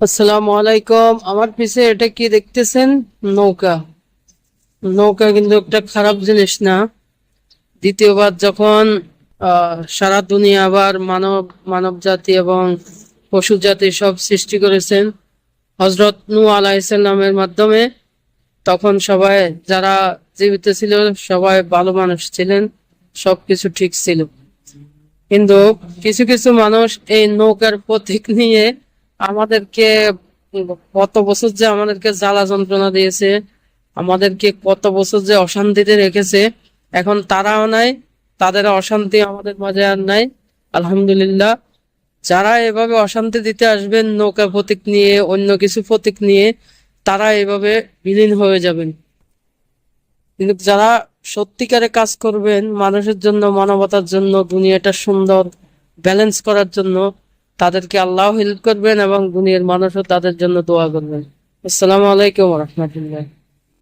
আসসালামু আলাইকুম। আমার পিছে এটা কি দেখতেছেন? নৌকা। নৌকা কিন্তু একটা খারাপ জিনিস না। দ্বিতীয়বার যখন সারা দুনিয়া আবার মানব মানব জাতি এবং পশু জাতি সব সৃষ্টি করেছেন হজরত নু আলাইসাল্লামের মাধ্যমে, তখন সবাই যারা জীবিত ছিল, সবাই ভালো মানুষ ছিলেন, সবকিছু ঠিক ছিল। কিন্তু কিছু কিছু মানুষ এই নৌকার প্রতীক নিয়ে আমাদেরকে কত বছর যে আমাদেরকে জ্বালা যন্ত্রণা দিয়েছে, আমাদেরকে কত বছর যে অশান্তিতে রেখেছে, এখন তারাও নাই, তাদের অশান্তি আমাদের মাঝে আর নাই। আলহামদুলিল্লাহ, যারা এভাবে অশান্তি দিতে আসবেন, নৌকা প্রতীক নিয়ে, অন্য কিছু প্রতীক নিয়ে, তারা এভাবে বিলীন হয়ে যাবেন। কিন্তু যারা সত্যিকারে কাজ করবেন, মানুষের জন্য, মানবতার জন্য, দুনিয়াটা সুন্দর ব্যালেন্স করার জন্য তাদেরকে আল্লাহ হেল্প করবেন এবং দুনিয়ার মানুষও তাদের জন্য দোয়া করবেন। আসসালামু আলাইকুম রহমতুল্লাহ।